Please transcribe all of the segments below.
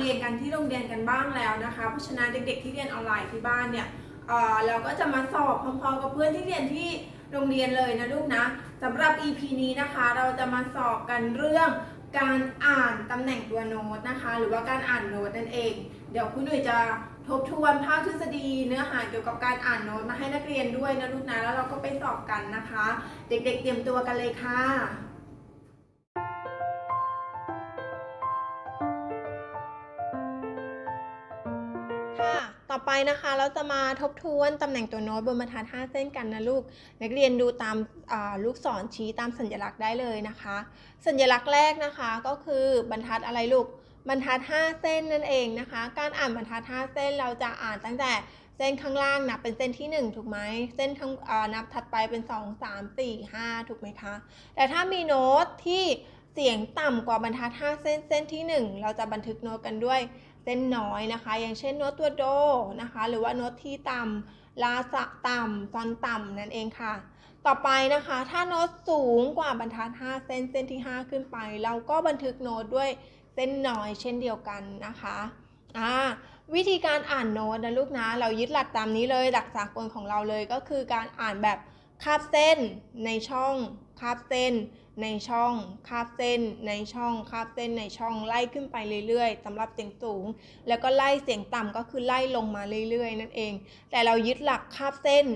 เรียนกันที่โรงเรียนกันบ้างแล้วนะคะ เพราะฉะนั้นเด็กๆที่เรียนออนไลน์ที่บ้านเนี่ยเราก็จะมาสอบพร้อมๆกับเพื่อนที่เรียนที่โรงเรียนเลยนะลูกนะสำหรับ EP นี้นะคะ เราจะมาสอบกันเรื่องการอ่านตำแหน่งตัวโน้ตนะคะ หรือว่าการอ่านโน้ตนั่นเอง เดี๋ยวคุณหนุ่ยจะทบทวนภาคทฤษฎีเนื้อหาเกี่ยวกับการอ่านโน้ตมาให้นักเรียนด้วยนะลูกนะแล้วเราก็ไปสอบกันนะคะ เด็กๆเตรียมตัวกันเลยค่ะ ไปนะคะ เราจะมาทบทวนตำแหน่งตัวโน้ตบนบรรทัด5เส้นกันนะลูก นักเรียนดูตามาลูกศรชี้ตามสัญลักษณ์ได้เลยนะคะ สัญลักษณ์แรกนะคะก็คือบรรทัดอะไรลูก บรรทัด 5 เส้นนั่นเองนะคะ การอ่านบรรทัด 5 เส้นเราจะอ่านตั้งแต่เส้นข้างล่างนับเป็นเส้นที่ 1 ถูกไหม เส้นข้างนับถัดไปเป็น 2 3 4 5 ถูกไหมคะ แต่ถ้ามีโน้ตที่เสียงต่ำกว่าบรรทัด 5 เส้นเส้นที่ 1 เราจะบันทึกโน้ตกันด้วย เส้นน้อยนะคะ อย่างเช่นโน้ตตัวโดนะคะ หรือว่าโน้ตที่ต่ำลาสะต่ำซอนต่ำนั่นเองค่ะ ต่อไปนะคะ ถ้าโน้ตสูงกว่าบรรทัด 5 เส้นเส้นที่ 5 ขึ้นไป เราก็บันทึกโน้ตด้วยเส้นน้อยเช่นเดียวกันนะคะอ่าวิธีการอ่านโน้ตนะลูกนะ เรายึดหลักตามนี้เลยหลักสากลของเราเลยก็คือการอ่านแบบคาบเส้นในช่องคาบเส้น ในช่องคาบเส้น ในช่องคาบเส้นในช่องไล่ขึ้นไปเรื่อยๆสำหรับเสียงสูง แล้วก็ไล่เสียงต่ำก็คือไล่ลงมาเรื่อยๆ นั่นเอง แต่เรายึดหลักคาบเส้น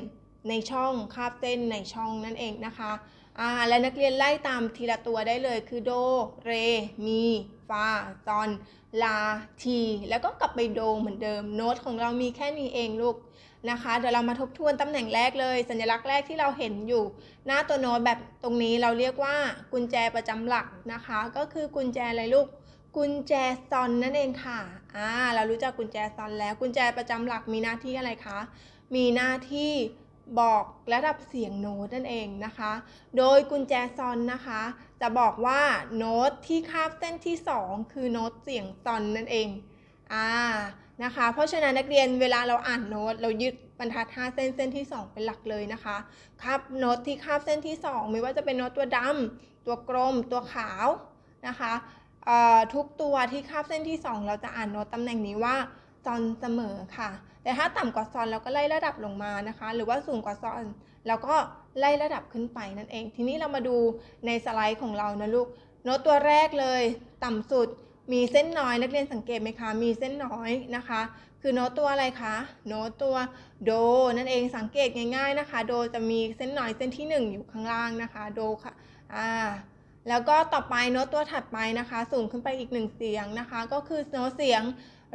ในช่องคาบเส้นในช่องนั่นเองนะคะอ่าและนักเรียนไล่ตามทีละตัวได้เลยคือโด เร มีฟาซอน ลา ที แล้วก็กลับไปโดเหมือนเดิม โน้ตของเรามีแค่นี้เองลูก นะคะ เดี๋ยวเรามาทบทวนตำแหน่งแรกเลย สัญลักษณ์แรกที่เราเห็นอยู่ หน้าตัวโน้ตแบบตรงนี้เราเรียกว่ากุญแจประจำหลักนะคะ ก็คือกุญแจอะไรลูก กุญแจซอนนั่นเองค่ะอ่าเรารู้จักกุญแจซอนแล้วกุญแจประจำหลักมีหน้าที่อะไรคะ มีหน้าที่บอกระดับเสียงโน้ตนั่นเองนะคะ โดยกุญแจซอนนะคะ จะบอกว่าโน้ตที่คาบเส้นที่ 2 คือโน้ตเสียงซอนนั่นเอง อ่านะคะ เพราะฉะนั้นนักเรียนเวลาเราอ่านโน้ตเรายึดบรรทัด5เส้นเส้นที่ 2 เป็นหลักเลยนะคะครับโน้ตที่คาบเส้นที่ 2 ไม่ว่าจะเป็นโน้ตตัวดำตัวกลม ตัวขาวนะคะทุกตัวที่คาบเส้นที่ 2 เราจะอ่านโน้ตตำแหน่งนี้ว่าซอนเสมอค่ะ แต่ถ้าต่ำกว่าซอนเราก็ไล่ระดับลงมานะคะ หรือว่าสูงกว่าซอนเราก็ไล่ระดับขึ้นไปนั่นเอง ทีนี้เรามาดูในสไลด์ของเรานะลูกโน้ตตัวแรกเลย ต่ำสุด มีเส้นน้อยนักเรียนสังเกตไหมคะ มีเส้นน้อยนะคะ คือโน้ตตัวอะไรคะ โน้ตตัวโดนั่นเองสังเกตง่ายๆนะคะ โดจะมีเส้นน้อยเส้นที่ 1 อยู่ข้างล่างนะคะ โดค่ะ อ่า แล้วก็ต่อไปโน้ตตัวถัดไปนะคะ สูงขึ้นไปอีกหนึ่งเสียงนะคะ ก็คือโน้ตเสียง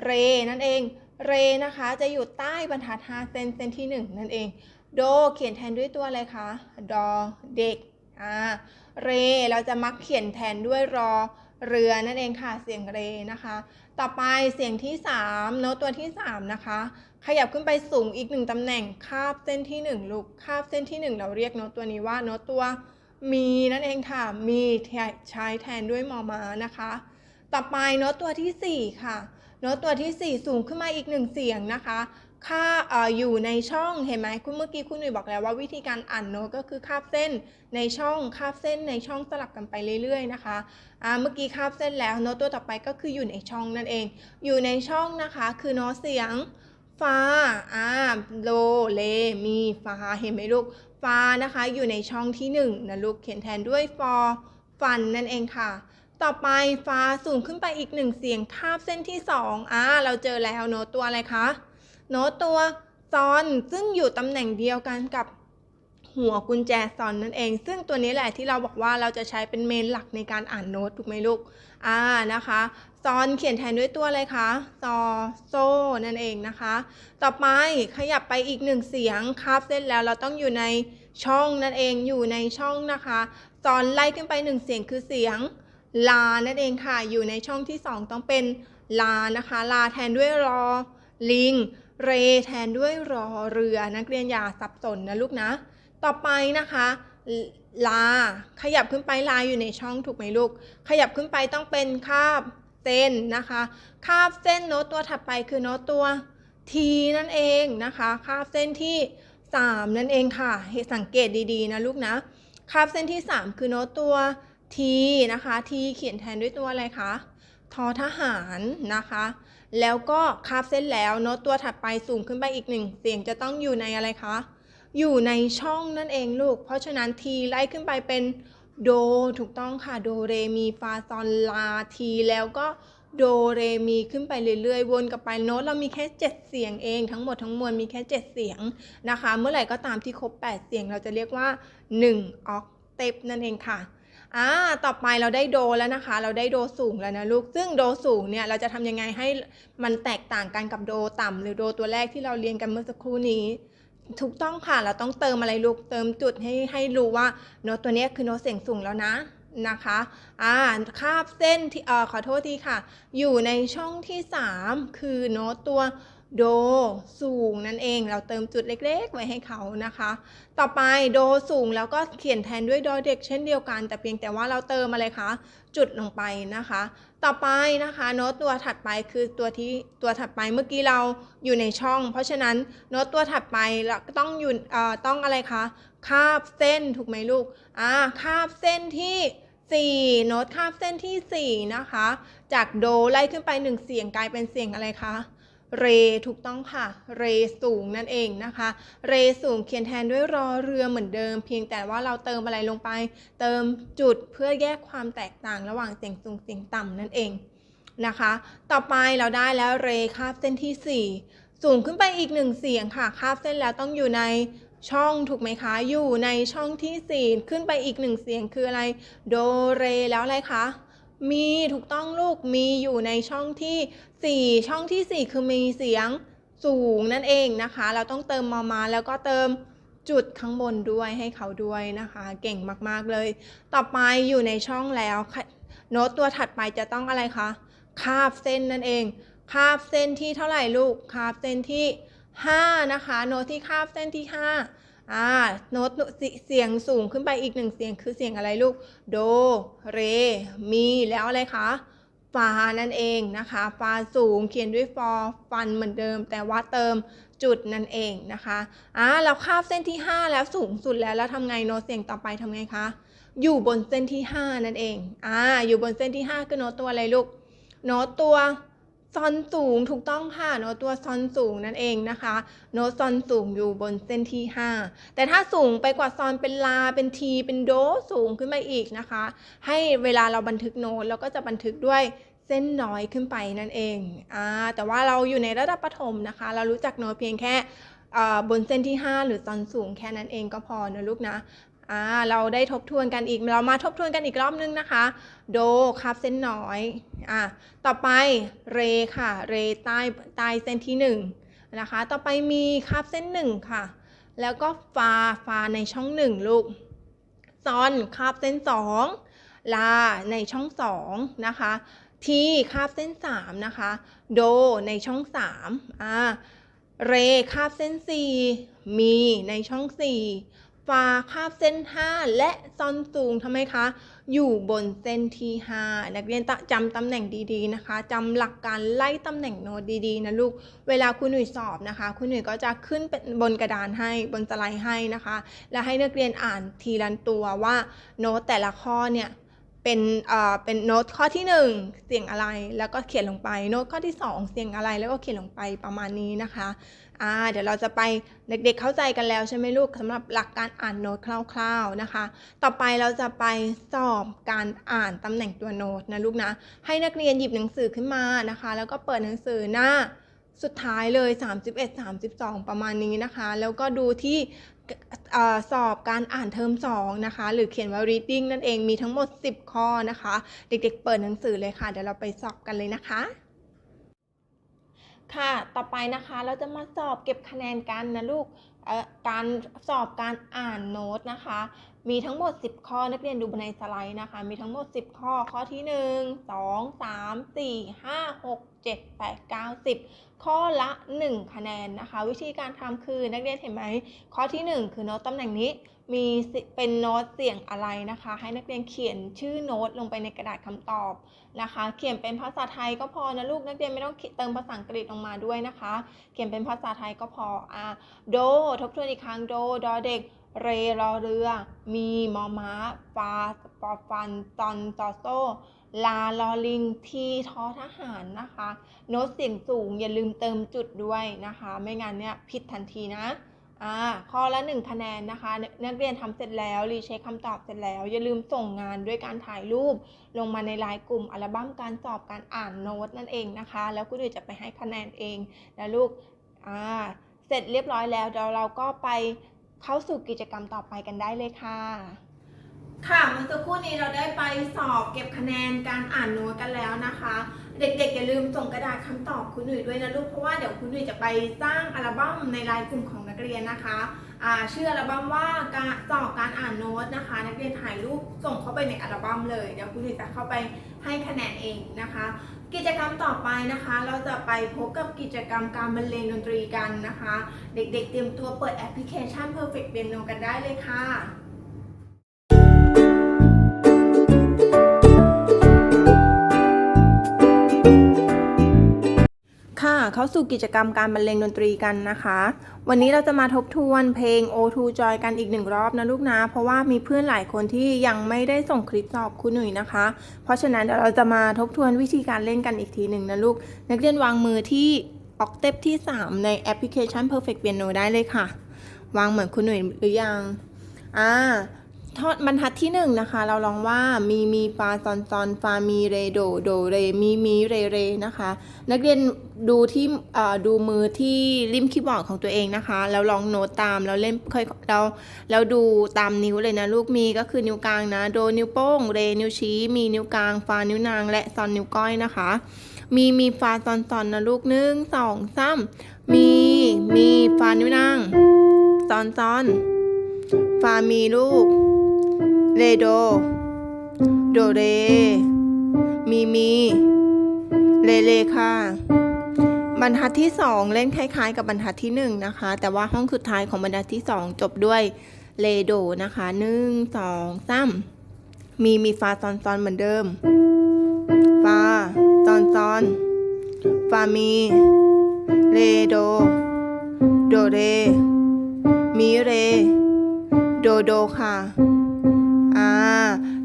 เรนั่นเอง เรนะคะจะอยู่ใต้บรรทัด5เซนเซนที่ 1 นั่นเอง โดเขียนแทนด้วยตัวอะไรคะ ดอเด็ก อ่า เรเราจะมักเขียนแทนด้วยรอ เรือนั่นเองค่ะเสียงเรนะคะ ต่อไปเสียงที่3โน้ตตัวที่ 3 นะคะ ขยับขึ้นไปสูงอีกหนึ่งตำแหน่งคาบเส้นที่ 1 ลูกคาบเส้นที่ 1 เราเรียกโน้ตตัวนี้ว่าโน้ตตัวมีนั่นเองค่ะ มีใช้แทนด้วยมอมานะคะ ต่อไปโน้ตตัวทีสี่4 ค่ะโน้ตตัวทีสี่ 4 สูงขึ้นมาอีกหนึ่งเสียงนะคะ ค่าเอ่อยู่ในช่องเห็นไหมคุณเมื่อกี้คุณหนุ่ยบอกแล้วว่าวิธีการอ่านโน้ตก็คือคาบเส้นในช่องคาบเส้นในช่องสลับกันไปเรื่อย ๆ นะคะเมื่อกี้คาบเส้นแล้วโน้ตตัวต่อไปก็คืออยู่ในช่องนั่นเอง อยู่ในช่องนะคะคือโน้ตเสียงฟาอาโลเล มีฟาเห็นไหมลูกฟานะคะอยู่ในช่องที่หนึ่งนะลูกเขียนแทนด้วยฟอฟันนั่นเองค่ะต่อไปฟ้าสูงขึ้นไปอีกหนึ่งเสียงคาบเส้นที่2อ่าเราเจอแล้วโน้ตตัวอะไรคะ โน้ตตัวซอนซึ่งอยู่ตำแหน่งเดียวกันกับหัวกุญแจซอนนั่นเอง ซึ่งตัวนี้แหละที่เราบอกว่าเราจะใช้เป็นเมนหลักในการอ่านโน้ตถูกไหมลูก อ่านะคะซอนเขียนแทนด้วยตัวอะไรคะซอโซนั่นเองนะคะ ต่อไปขยับไปอีกหนึ่งเสียงคาบเส้นแล้วเราต้องอยู่ในช่องนั่นเองอยู่ในช่องนะคะซอนไล่ขึ้นไปหนึ่งเสียงคือเสียงลานั่นเองค่ะ อยู่ในช่องที่ 2 ต้องเป็นลานะคะ ลาแทนด้วยรอลิง เรแทนด้วยรอเรือนักเรียนอย่าสับสนนะลูกนะ ต่อไปนะคะลา ขยับขึ้นไปลาอยู่ในช่องถูกไหมลูก ขยับขึ้นไปต้องเป็นคาบเส้นนะคะ คาบเส้นโน้ตตัวถัดไปคือโน้ตตัว T นั่นเองนะคะ คาบเส้นที่ 3 นั่นเองค่ะให้สังเกตดีๆนะลูกนะ คาบเส้นที่ 3 คือโน้ตตัว T นะคะ T เขียนแทนด้วยตัวอะไรคะทอทหารนะคะ แล้วก็คาบเส้นแล้วโน้ตตัวถัดไปสูงขึ้นไปอีกหนึ่งเสียงจะต้องอยู่ในอะไรคะ อยู่ในช่องนั่นเองลูก เพราะฉะนั้น T ไล่ขึ้นไปเป็นโดถูกต้องค่ะโดเรมีฟาซอนลาทีแล้วก็โดเรมีขึ้นไปเรื่อยๆ วนกลับไปโน้ตเรามีแค่ 7 เสียงเองทั้งหมดทั้งมวลมีแค่ 7 เสียงนะคะ เมื่อไหร่ก็ตามที่ครบ 8 เสียงเราจะเรียกว่า 1 ออกเตปนั่นเองค่ะ อ่าต่อไปเราได้โดแล้วนะคะ เราได้โดสูงแล้วนะลูก ซึ่งโดสูงเนี่ยเราจะทำยังไงให้มันแตกต่างกันกับโดต่ำหรือโดตัวแรกที่เราเรียนกันเมื่อสักครู่นี้ ถูกต้องค่ะ เราต้องเติมอะไรลูก เติมจุดให้ให้รู้ว่าโน้ตตัวนี้คือโน้ตเสียงสูงแล้วนะนะคะอ่าคาบเส้นที่เอ่อขอโทษทีค่ะ อยู่ในช่องที่ 3 คือโน้ตตัว โดสูงนั่นเอง เราเติมจุดเล็ก ๆ ไว้ให้เขานะคะ ต่อไปโดสูงแล้วก็เขียนแทนด้วยดอเด็กเช่นเดียวกัน แต่เพียงแต่ว่าเราเติมอะไรคะจุดลงไปนะคะ ต่อไปนะคะโน้ตตัวถัดไปคือตัวที่ตัวถัดไปเมื่อกี้เราอยู่ในช่อง เพราะฉะนั้นโน้ตตัวถัดไปเราต้องอยู่เอ่อต้องอะไรคะคาบเส้นถูกไหมลูกอ่าคาบเส้นที่4โน้ตคาบเส้นที่ 4 นะคะ จากโดไล่ขึ้นไป 1 เสียงกลายเป็นเสียงอะไรคะ เรถูกต้องค่ะ เรสูงนั่นเองนะคะ เรสูงเขียนแทนด้วยรอเรือเหมือนเดิม เพียงแต่ว่าเราเติมอะไรลงไป เติมจุดเพื่อแยกความแตกต่างระหว่างเสียงสูงเสียงต่ำนั่นเองนะคะ ต่อไปเราได้แล้วเรคาบเส้นที่ 4 สูงขึ้นไปอีกหนึ่งเสียงค่ะคาบเส้นแล้วต้องอยู่ในช่องถูกไหมคะ อยู่ในช่องที่ 4 ขึ้นไปอีกหนึ่งเสียงคืออะไร โดเรแล้วอะไรคะ มีถูกต้องลูกมีอยู่ในช่องที่ 4 ช่องที่ 4 คือมีเสียงสูงนั่นเองนะคะ เราต้องเติมมอมาแล้วก็เติมจุดข้างบนด้วยให้เขาด้วยนะคะ เก่งมากๆเลย ต่อไปอยู่ในช่องแล้ว โน้ตตัวถัดไปจะต้องอะไรคะคาบเส้นนั่นเอง คาบเส้นที่เท่าไหร่ลูก คาบเส้นที่ 5 นะคะ โน้ตที่คาบเส้นที่ 5 อ่าโน้ตเสียงสูงขึ้นไปอีกหนึ่งเสียงคือเสียงอะไรลูก โด เร มี แล้วอะไรคะฟานั่นเองนะคะฟาสูงเขียนด้วยฟอฟันเหมือนเดิม แต่ว่าเติมจุดนั่นเองนะคะอ่าเราคาบเส้นที่ 5 แล้วสูงสุดแล้วแล้วทำไงโน้ตเสียงต่อไปทำไงคะอยู่บนเส้นที่ 5 นั่นเองอ่าอยู่บนเส้นที่ 5 คือโน้ตตัวอะไรลูกโน้ตตัว ซอนสูงถูกต้องค่ะโน้ตตัวซอนสูงนั่นเองนะคะโน้ตซอนสูงอยู่บนเส้นที่ 5 แต่ถ้าสูงไปกว่าซอนเป็นลาเป็นทีเป็นโดสูงขึ้นไปอีกนะคะ ให้เวลาเราบันทึกโน้ตเราก็จะบันทึกด้วยเส้นน้อยขึ้นไปนั่นเองอ่าแต่ว่าเราอยู่ในระดับประถมนะคะ เรารู้จักโน้ตเพียงแค่บนเส้นที่ 5 หรือซอนสูงแค่นั้นเองก็พอนะลูกนะ อ่าเราได้ทบทวนกันอีก เรามาทบทวนกันอีกรอบนึงนะคะ โดคาบเส้นน้อยอ่าต่อไปเรค่ะ เรใต้ใต้เส้นที่ 1 นะคะ ต่อไปมีคาบเส้น 1 ค่ะ แล้วก็ฟาฟาในช่อง 1 ลูกซอนคาบเส้น 2 ลาในช่อง 2 นะคะ ทีคาบเส้น 3 นะคะ โดในช่อง3อ่าเรคาบเส้น 4 มีในช่อง 4 ฟาคาบเส้น 5 และซอนสูงทำไมคะ อยู่บนเส้นที่ 5 นักเรียนจำตำแหน่งดีๆนะคะจำหลักการไล่ตำแหน่งโน้ตดีๆนะลูก เวลาคุณหนุ่ยสอบนะคะ คุณหนุ่ยก็จะขึ้นเป็นบนกระดานให้บนสไลด์ให้นะคะ และให้นักเรียนอ่านทีละตัวว่าโน้ตแต่ละข้อเนี่ย เป็นเอ่อเป็นโน้ตข้อที่ 1 เสียงอะไรแล้วก็เขียนลงไป โน้ตข้อที่ 2 เสียงอะไรแล้วก็เขียนลงไปประมาณนี้นะคะอ่าเดี๋ยวเราจะไปเด็กๆเข้าใจกันแล้วใช่ไหมลูกสำหรับหลักการอ่านโน้ตคร่าวๆนะคะ ต่อไปเราจะไปสอบการอ่านตำแหน่งตัวโน้ตนะลูกนะ ให้นักเรียนหยิบหนังสือขึ้นมานะคะ แล้วก็เปิดหนังสือหน้าสุดท้ายเลย 31 32 ประมาณนี้นะคะ แล้วก็ดูที่ อสอบการอ่านเทอม2นะคะ หรือเขียนว่า reading นั่นเองมีทั้งหมด 10 ข้อนะคะ เด็กๆ เปิดหนังสือเลยค่ะ เดี๋ยวเราไปสอบกันเลยนะคะ ค่ะ ต่อไปนะคะเราจะมาสอบเก็บคะแนนกันนะลูก การสอบการอ่านโน้ตนะคะ มีทั้งหมด 10 ข้อนักเรียนดูในสไลด์นะคะ มีทั้งหมด 10 ข้อข้อที่ 1 2 3 4 5 6 7 8 9 10 ข้อละ 1 คะแนนนะคะ วิธีการทำคือนักเรียนเห็นไหม ข้อที่ 1 คือโน้ตตำแหน่งนี้มีเป็นโน้ตเสียงอะไรนะคะ ให้นักเรียนเขียนชื่อโน้ตลงไปในกระดาษคำตอบนะคะ เขียนเป็นภาษาไทยก็พอนะลูกนักเรียนไม่ต้องเติมภาษาอังกฤษลงมาด้วยนะคะ เขียนเป็นภาษาไทยก็พออ่าโดทบทวนอีกครั้งโดดอเด็ก เรรอเรือ มีมอม้าฟาปอฟันตอนตอโซลาลอลิงทีทอทหารนะคะ โน้ตเสียงสูงอย่าลืมเติมจุดด้วยนะคะ ไม่งั้นเนี่ยผิดทันทีนะอ่าข้อละ1คะแนนนะคะ นักเรียนทำเสร็จแล้วรีเช็คคำตอบเสร็จแล้ว อย่าลืมส่งงานด้วยการถ่ายรูป ลงมาในไลน์กลุ่มอัลบั้มการสอบการอ่านโน้ตนั่นเองนะคะ แล้วคุณอื่นจะไปให้คะแนนเองนะลูกอ่า เสร็จเรียบร้อยแล้วเดี๋ยวเราก็ไปเข้าสู่กิจกรรมต่อไปกันได้เลยค่ะ ค่ะเมื่อสักครู่นี้เราได้ไปสอบเก็บคะแนนการอ่านโน้ตกันแล้วนะคะ เด็กๆอย่าลืมส่งกระดาษคำตอบคุณหนุ่ยด้วยนะลูกเพราะว่าเดี๋ยวคุณหนุ่ยจะไปสร้างอัลบั้มในไลน์กลุ่มของนักเรียนนะคะอ่าชื่ออัลบั้มว่าการสอบการอ่านโน้ตนะคะ นักเรียนถ่ายรูปส่งเข้าไปในอัลบั้มเลยเดี๋ยวคุณหนุ่ยจะเข้าไปให้คะแนนเองนะคะ กิจกรรมต่อไปนะคะ เราจะไปพบกับกิจกรรมการบรรเลงดนตรีกันนะคะ เด็กๆเตรียมตัวเปิดแอปพลิเคชัน Perfect Piano กันได้เลยค่ะ เข้าสู่กิจกรรมการบรรเลงดนตรีกันนะคะ วันนี้เราจะมาทบทวนเพลง O2 Joy กันอีกหนึ่งรอบนะลูกนะ เพราะว่ามีเพื่อนหลายคนที่ยังไม่ได้ส่งคลิปสอบคุณหนุ่ยนะคะ เพราะฉะนั้นเดี๋ยวเราจะมาทบทวนวิธีการเล่นกันอีกทีหนึ่งนะลูก นักเรียนวางมือที่ออกเตปที่ 3 ในแอปพลิเคชัน Perfect Piano ได้เลยค่ะ วางเหมือนคุณหนุ่ยหรือยัง อ่า ทอดบรรทัดที่หนึ่งนะคะ เราลองว่ามีมีฟาซอนซอนฟามีเรโดโดเรมีมีเรเรนะคะ นักเรียนดูที่ดูมือที่ริมคีย์บอร์ดของตัวเองนะคะ แล้วลองโน้ตตามแล้วเล่นค่อยเราแล้วดูตามนิ้วเลยนะลูกมีก็คือนิ้วกลางนะโดนิ้วโป้งเรนิ้วชี้มีนิ้วกลางฟานิ้วนาง และซอนนิ้วก้อยนะคะ มีมีฟาซอนซอนนะลูกหนึ่งสองสามมีมีฟานิ้วนางซอนซอนฟามีลูก เรโด โดเร มีมี เลเลค่ะ บรรทัดที่สองเล่นคล้ายๆ กับบรรทัดที่หนึ่งนะคะ แต่ว่าห้องสุดท้ายของบรรทัดที่สองจบด้วยเลโดนะคะหนึ่งสองสามมีมีฟาซอนซอนเหมือนเดิม ฟาซอนซอนฟามี เรโด โดเรมีเร โดโดค่ะ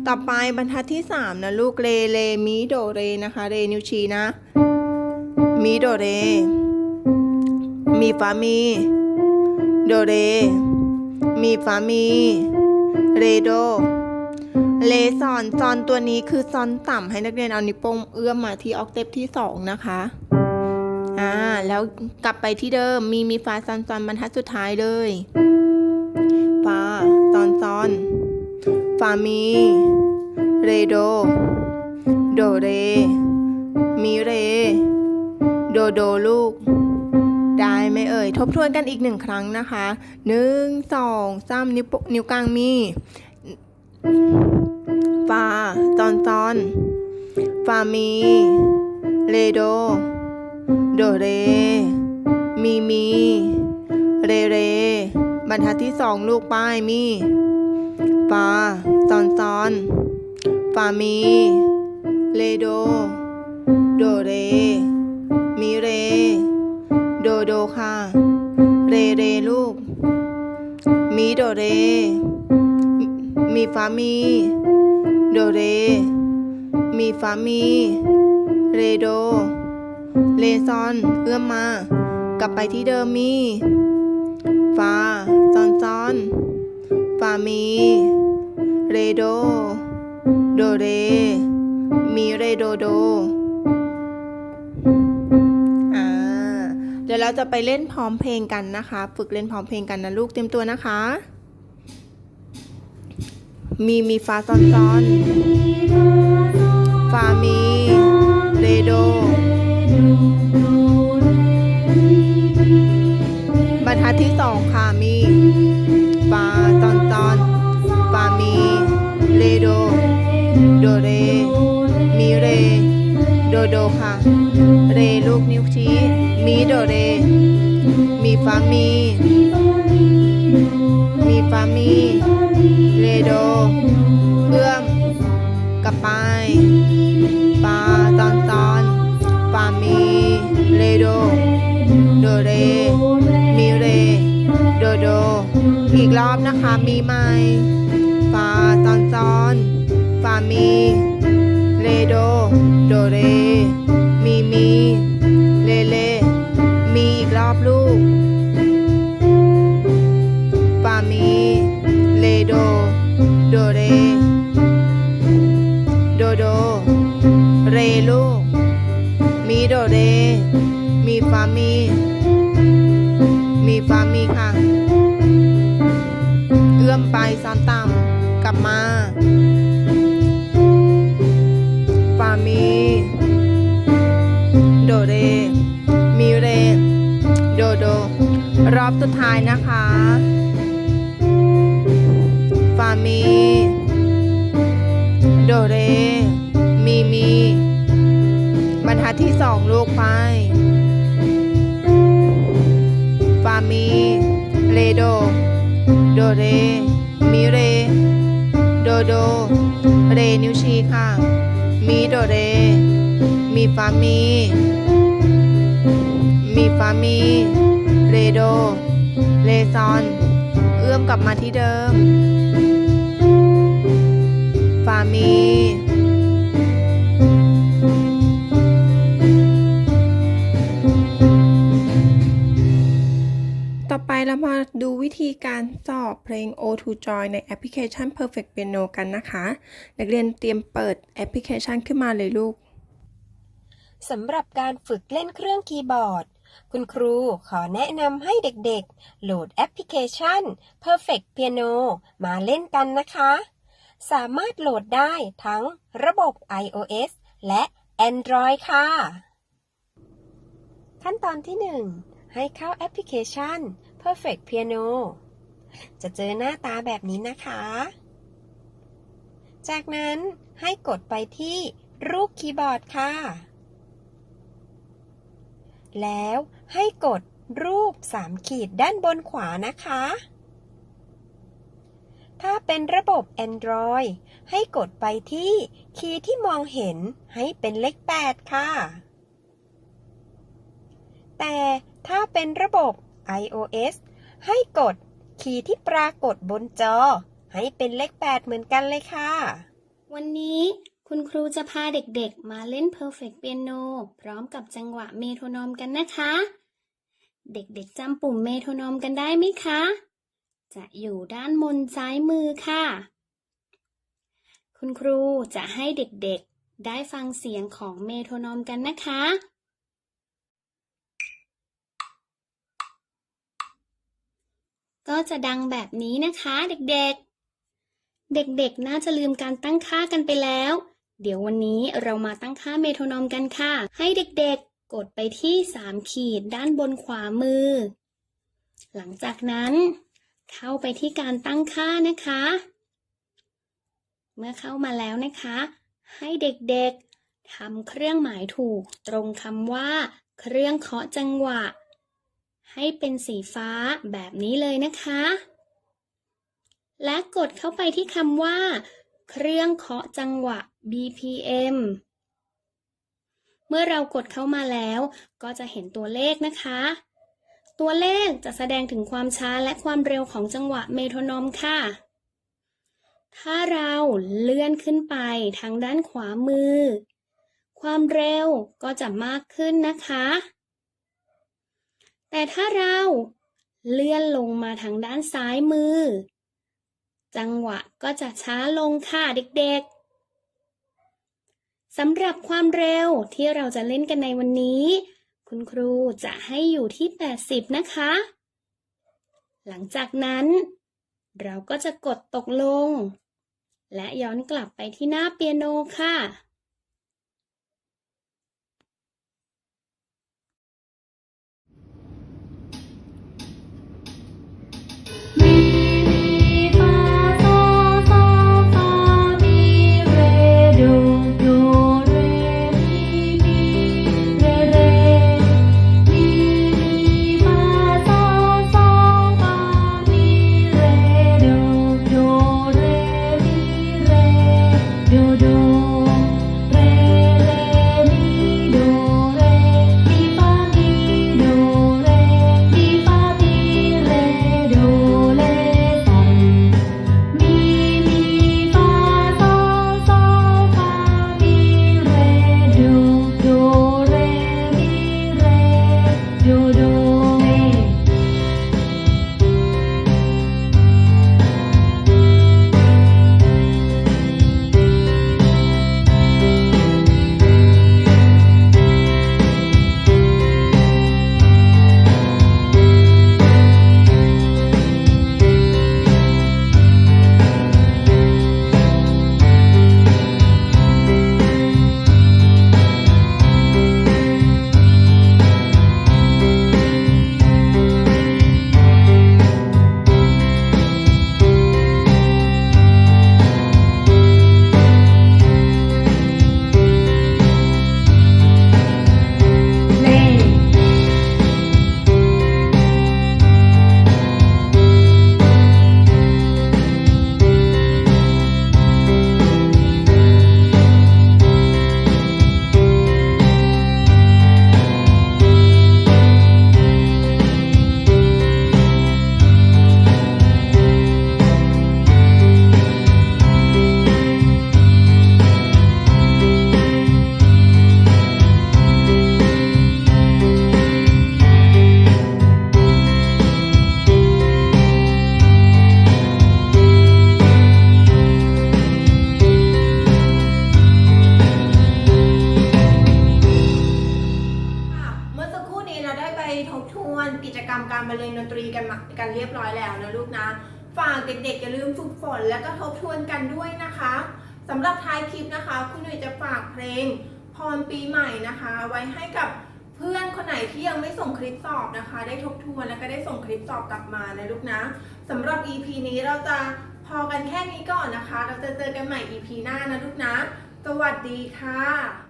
ต่อไปบรรทัดที่สามนะลูกเลเลมีโดเร นะคะ เร นิวชีนะมีโดเร มีฟามี โดเร มีฟามี เรโด เลซอน ซอนตัวนี้คือซอนต่ำให้นักเรียนเอานิ้วโป้งเอื้อมมาที่ออกเทปที่สองนะคะ อ่า แล้วกลับไปที่เดิม มี มีฟาซอนซอนบรรทัดสุดท้ายเลยามี เรโด โดเร มีเร โดโดลูก ได้ไหมเอ่ย ทบทวนกันอีกหนึ่งครั้งนะคะหนึ่งสองสามนิ้วนิ้วกลางมีฟาซอนซอนฟามี เรโด โดเร มีมี เรเร บรรทัดที่สองลูกป้ายมี ฟาซอนซอนฟามีเรโด โดเรมีเร โดโดค่ะ เรเรลูก มีโดเร มีฟามี โดเร มีฟามี เรโด เลซอน เอื้อมมา กลับไปที่เดิมมี ฟาซอนซอน ฟามีเรโดโดเรมีเรโดโดอ่าเดี๋ยวเราจะไปเล่นพร้อมเพลงกันนะคะ ฝึกเล่นพร้อมเพลงกันนะลูกเตรียมตัวนะคะ มีมีฟาซอนซอนฟามีเรโดบรรทัดที่สองค่ะมีฟาซอนซอนฟามี เร มีเร โดโดค่ะ เรลูกนิ้วชี้ มีโดเร มีฟามี มีฟามี เรโด เอื้อมกลับไปปาตอนตอนฟามี เรโด โดเร มีเร โดโด อีกรอบนะคะ มีไหมฟาตอนตอน มีเรโดโดเร มีมี เลเล มีอีกรอบลูกฟามีเลโดโดเร โดโด เรลูก มีโดเร มีฟามี มีฟามีค่ะ เอื้อมไปซ้อนต่ำกลับมา อบสุดท้ายนะคะ ฟามี โดเร มีมี บรรทัดที่สองลูกไป ฟามี เรโด โดเรมีเร โดโด เรนิ้วชีค่ะ มีโดเร มีฟามี มีฟามี เรโดเรซอน เอื้อมกลับมาที่เดิม ฟามี ต่อไปเรามาดูวิธีการสอบเพลง O2 Joy ในแอปพลิเคชัน Perfect Piano กันนะคะ นักเรียนเตรียมเปิดแอปพลิเคชันขึ้นมาเลยลูกสำหรับการฝึกเล่นเครื่องคีย์บอร์ด คุณครูขอแนะนำให้เด็กๆ โหลดแอปพลิเคชัน Perfect Piano มาเล่นกันนะคะ สามารถโหลดได้ทั้งระบบ iOS และ Android ค่ะ ขั้นตอนที่ 1 ให้เข้าแอปพลิเคชัน Perfect Piano จะเจอหน้าตาแบบนี้นะคะ จากนั้นให้กดไปที่รูปคีย์บอร์ดค่ะ แล้วให้กดรูป 3 ขีดด้านบนขวานะคะ ถ้าเป็นระบบ Android ให้กดไปที่คีย์ที่มองเห็นให้เป็นเลข 8 ค่ะ แต่ถ้าเป็นระบบ iOS ให้กดคีย์ที่ปรากฏบนจอ ให้เป็นเลข 8 เหมือนกันเลยค่ะ วันนี้ คุณครูจะพาเด็กๆ มาเล่น Perfect Piano พร้อมกับจังหวะเมโทรโนมกันนะคะ เด็กๆจำปุ่มเมโทรโนมกันได้ไหมคะ จะอยู่ด้านบนซ้ายมือค่ะ คุณครูจะให้เด็กๆ ได้ฟังเสียงของเมโทรโนมกันนะคะก็จะดังแบบนี้นะคะเด็กๆ เด็กๆ น่าจะลืมการตั้งค่ากันไปแล้ว เดี๋ยววันนี้เรามาตั้งค่าเมโทรโนมกันค่ะ ให้เด็กๆ กดไปที่ 3 ขีดด้านบนขวามือ หลังจากนั้น เข้าไปที่การตั้งค่านะคะ เมื่อเข้ามาแล้วนะคะ ให้เด็กๆทำเครื่องหมายถูกตรงคำว่า เครื่องเคาะจังหวะ ให้เป็นสีฟ้าแบบนี้เลยนะคะ และกดเข้าไปที่คำว่า เครื่องเคาะจังหวะ BPM เมื่อเรากดเข้ามาแล้วก็จะเห็นตัวเลขนะคะ ตัวเลขจะแสดงถึงความช้าและความเร็วของจังหวะเมโทรโนมค่ะ ถ้าเราเลื่อนขึ้นไปทางด้านขวามือ ความเร็วก็จะมากขึ้นนะคะ แต่ถ้าเราเลื่อนลงมาทางด้านซ้ายมือ จังหวะก็จะช้าลงค่ะเด็กๆสำหรับความเร็วที่เราจะเล่นกันในวันนี้ คุณครูจะให้อยู่ที่ 80 นะคะ หลังจากนั้น เราก็จะกดตกลง และย้อนกลับไปที่หน้าเปียโนค่ะ ลและก็ทบทวนกันด้วยนะคะสำหรับท้ายคลิปนะคะ คุณหนุ่ยจะฝากเพลงพรปีใหม่นะคะ ไว้ให้กับเพื่อนคนไหนที่ยังไม่ส่งคลิปสอบนะคะ ได้ทบทวนแล้วก็ได้ส่งคลิปสอบกลับมานะลูกนะสำหรับ EP นี้เราจะพอกันแค่นี้ก่อนนะคะ เราจะเจอกันใหม่ EP หน้านะลูกนะ สวัสดีค่ะ